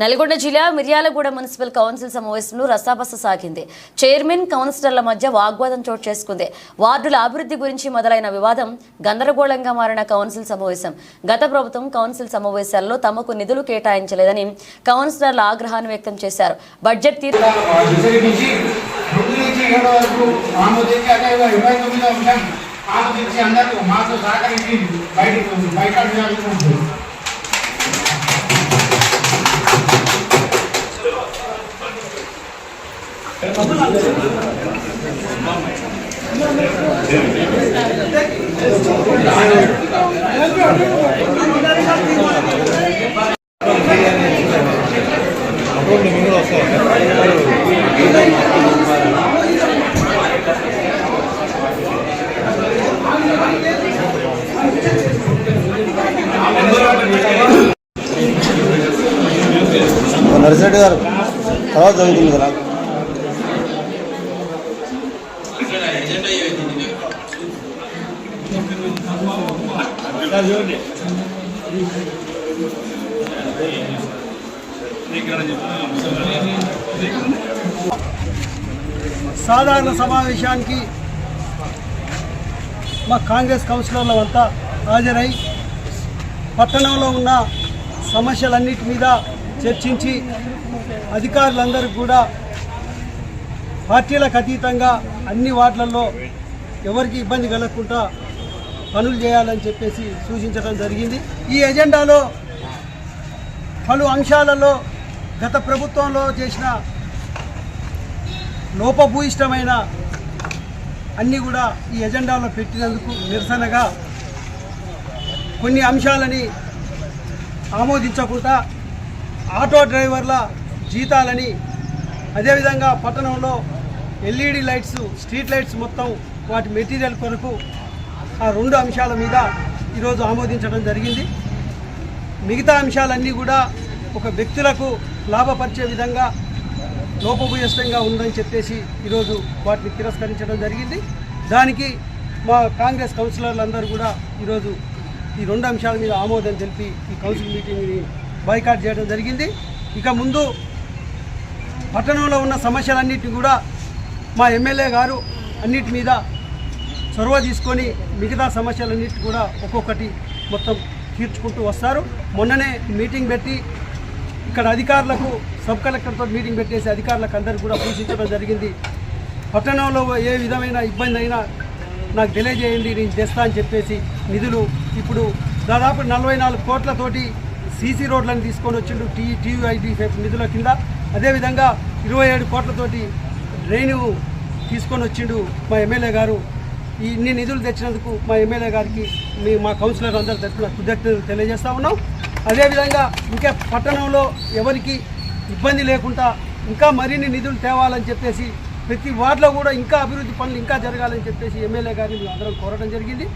నల్గొండ జిల్లా Miryalaguda municipal council సమావేశంలో రసాబస సాగింది. చైర్మన్ కౌన్సిలర్ల మధ్య వాగ్వాదం చోటు చేసుకుంది. వార్డుల అభివృద్ధి గురించి మొదలైన వివాదం గందరగోళంగా మారిన కౌన్సిల్ సమావేశం. గత ప్రభుత్వం కౌన్సిల్ సమావేశాల్లో తమకు నిధులు కేటాయించలేదని కౌన్సిలర్ల ఆగ్రహాన్ని వ్యక్తం చేశారు. బడ్జెట్ తీర్పు నర్సిరెడ్డి గారు తర్వాత చదువుతుంది కదా సాధారణ సమావేశానికి మా కాంగ్రెస్ కౌన్సిలర్ల అంతా హాజరై పట్టణంలో ఉన్న సమస్యలన్నిటి మీద చర్చించి అధికారులందరూ కూడా పార్టీలకు అతీతంగా అన్ని వార్డులలో ఎవరికి ఇబ్బంది కలగకుండా పనులు చేయాలని చెప్పేసి సూచించడం జరిగింది. ఈ ఎజెండాలో పలు అంశాలలో గత ప్రభుత్వంలో చేసిన లోపభూయిష్టమైన అన్నీ కూడా ఈ ఎజెండాలో పెట్టినందుకు నిరసనగా కొన్ని అంశాలని ఆమోదించకుండా ఆటో డ్రైవర్ల జీతాలని అదేవిధంగా పట్టణంలో ఎల్ఈడి లైట్స్ స్ట్రీట్ లైట్స్ మొత్తం వాటి మెటీరియల్ కొరకు ఆ రెండు అంశాల మీద ఈరోజు ఆమోదించడం జరిగింది. మిగతా అంశాలన్నీ కూడా ఒక వ్యక్తులకు లాభపరిచే విధంగా లోపభూయస్తంగా ఉందని చెప్పేసి ఈరోజు వాటిని తిరస్కరించడం జరిగింది. దానికి మా కాంగ్రెస్ కౌన్సిలర్లందరూ కూడా ఈరోజు ఈ రెండు అంశాల మీద ఆమోదం తెలిపి ఈ కౌన్సిల్ మీటింగ్ని బైకాట్ చేయడం జరిగింది. ఇక ముందు పట్టణంలో ఉన్న సమస్యలన్నిటి కూడా మా ఎమ్మెల్యే గారు అన్నిటి మీద చొరవ తీసుకొని మిగతా సమస్యలన్నిటి కూడా ఒక్కొక్కటి మొత్తం తీర్చుకుంటూ వస్తారు. మొన్ననే మీటింగ్ పెట్టి ఇక్కడ అధికారులకు సబ్ కలెక్టర్తో మీటింగ్ పెట్టేసి అధికారులకు అందరికీ కూడా సూచించడం జరిగింది. పట్టణంలో ఏ విధమైన ఇబ్బంది అయినా నాకు తెలియజేయండి నేను తెస్తా అని చెప్పేసి నిధులు ఇప్పుడు దాదాపు నలభై నాలుగు కోట్లతోటి సీసీ రోడ్లను తీసుకొని వచ్చిండు టీ టీయూఐడి నిధుల కింద. అదేవిధంగా ఇరవై ఏడు కోట్లతోటి డ్రైను తీసుకొని వచ్చిండు మా ఎమ్మెల్యే గారు. ఈ ఇన్ని నిధులు తెచ్చినందుకు మా ఎమ్మెల్యే గారికి మీ మా కౌన్సిలర్ అందరి తరఫున కృతజ్ఞతలు తెలియజేస్తా ఉన్నాం. అదేవిధంగా ఇంకా పట్టణంలో ఎవరికి ఇబ్బంది లేకుండా ఇంకా మరిన్ని నిధులు తేవాలని చెప్పేసి ప్రతి వార్డులో కూడా ఇంకా అభివృద్ధి పనులు ఇంకా జరగాలని చెప్పేసి ఎమ్మెల్యే గారిని అందరం కోరడం జరిగింది.